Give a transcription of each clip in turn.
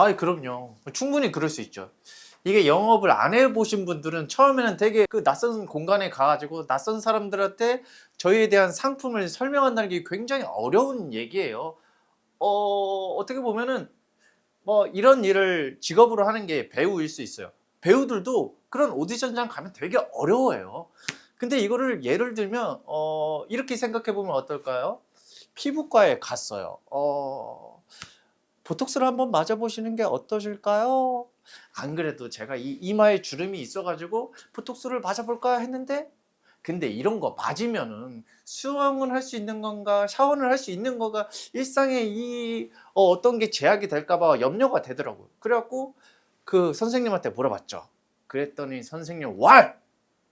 아, 그럼요. 충분히 그럴 수 있죠. 이게 영업을 안 해보신 분들은 처음에는 되게 그 낯선 공간에 가가지고 낯선 사람들한테 저희에 대한 상품을 설명한다는 게 굉장히 어려운 얘기예요. 어, 어떻게 보면은 뭐 이런 일을 직업으로 하는 게 배우일 수 있어요. 배우들도 그런 오디션장 가면 되게 어려워요. 근데 이거를 예를 들면 어, 이렇게 생각해 보면 어떨까요? 피부과에 갔어요. 어, 보톡스를 한번 맞아보시는 게 어떠실까요? 안 그래도 제가 이 이마에 주름이 있어가지고 보톡스를 맞아볼까 했는데 근데 이런 거 맞으면은 수영은 할수 있는 건가 샤워는 할수 있는 거가 일상에 이 어, 떤게 제약이 될까봐 염려가 되더라고요. 그래갖고 그 선생님한테 물어봤죠. 그랬더니 선생님 왈!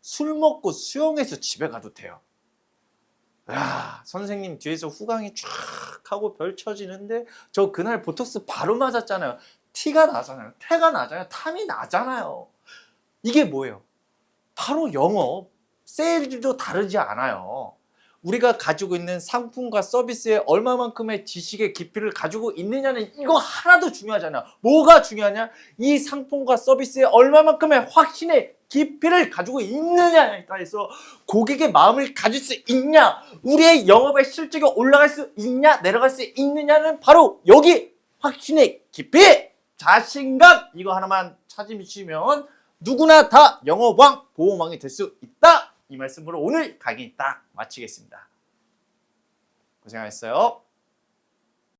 술 먹고 수영해서 집에 가도 돼요. 야, 선생님 뒤에서 후광이 쫙 하고 펼쳐지는데 저 그날 보톡스 바로 맞았잖아요. 티가 나잖아요. 태가 나잖아요. 탐이 나잖아요. 이게 뭐예요? 바로 영업, 세일도 다르지 않아요. 우리가 가지고 있는 상품과 서비스에 얼마만큼의 지식의 깊이를 가지고 있느냐는 이거 하나도 중요하잖아요. 뭐가 중요하냐? 이 상품과 서비스에 얼마만큼의 확신의 깊이를 가지고 있느냐에 따라서 고객의 마음을 가질 수 있냐? 우리의 영업의 실적이 올라갈 수 있냐? 내려갈 수 있느냐는 바로 여기 확신의 깊이! 자신감! 이거 하나만 찾으시면 누구나 다 영업왕, 보험왕이 될 수 있다! 이 말씀으로 오늘 강의 딱 마치겠습니다. 고생하셨어요.